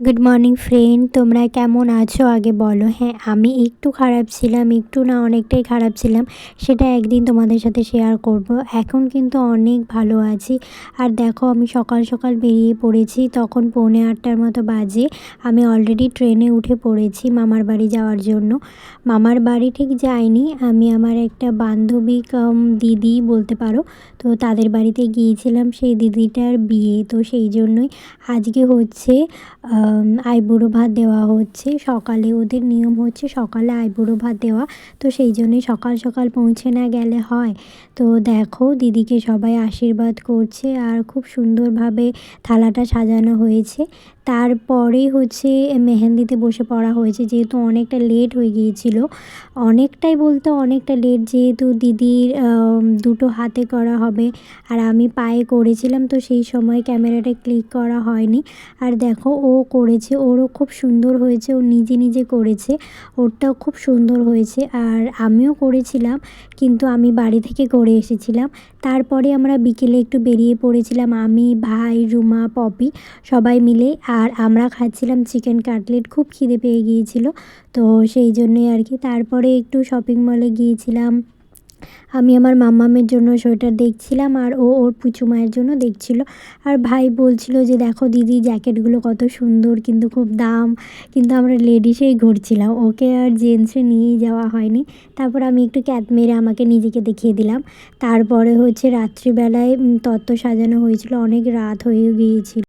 Good morning friend তোমরা কেমন আছো? আগে বলো। হ্যাঁ আমি একটু খারাপ ছিলাম, একটু না অনেকটাই খারাপ ছিলাম, সেটা একদিন তোমাদের সাথে শেয়ার করব। এখন কিন্তু অনেক ভালো আছি। আর দেখো, আমি সকাল সকাল বেরিয়ে পড়েছি। তখন পৌনে আটটার মতো বাজে। আমি অলরেডি ট্রেনে উঠে পড়েছি মামার বাড়ি যাওয়ার জন্য। মামার বাড়ি ঠিক যাইনি। আমি আমার একটা বান্ধবী কাম দিদি বলতে পারো। তো তাদের বাড়িতে গিয়েছিলাম সেই দিদিটার বিয়ে। তো সেই জন্যই আজকে হচ্ছে আইবুড়ো ভাত দেওয়া হচ্ছে। সকালে ওদের নিয়ম হচ্ছে সকালে আইবুড়ো ভাত দেওয়া। তো সেই জন্যই সকাল সকাল পৌঁছে না গেলে হয়। তো দেখো, দিদিকে সবাই আশীর্বাদ করছে আর খুব সুন্দরভাবে থালাটা সাজানো হয়েছে। তারপরে হচ্ছে মেহেন্দিতে বসে পড়া হয়েছে, যেহেতু অনেকটা লেট হয়ে গিয়েছিল। অনেকটাই বলতে অনেকটা লেট যেহেতু দিদির দুটো হাতে করা হবে আর আমি পায়ে করেছিলাম, তো সেই সময় ক্যামেরাটা ক্লিক করা হয়নি। আর দেখো, ও করেছে, ওরও খুব সুন্দর হয়েছে, ও নিজে নিজে করেছে, ওরটাও খুব সুন্দর হয়েছে। আর আমিও করেছিলাম, কিন্তু আমি বাড়ি থেকে করে এসেছিলাম। তারপরে আমরা বিকেলে একটু বেরিয়ে পড়েছিলাম, আমি, ভাই, রুমা, পপি সবাই মিলে। আর আমরা খাচ্ছিলাম চিকেন কাটলেট, খুব খিদে পেয়ে গিয়েছিল, তো সেই জন্যই আর কি। তারপরে একটু শপিং মলে গিয়েছিলাম। আমি আমার মাম্মামের জন্য সোয়েটার দেখছিলাম আর ও ওর পুচু মায়ের জন্য দেখছিল। আর ভাই বলছিল যে, দেখো দিদি, জ্যাকেটগুলো কত সুন্দর, কিন্তু খুব দাম। কিন্তু আমরা লেডিসেই ঘুরছিলাম। ওকে আর জেন্টসে নিয়েই যাওয়া হয়নি। তারপর আমি একটু ক্যাত মেরে আমাকে নিজেকে দেখিয়ে দিলাম। তারপরে হচ্ছে রাত্রিবেলায় তত্ত্ব সাজানো হয়েছিল। অনেক রাত হয়ে গিয়েছিল।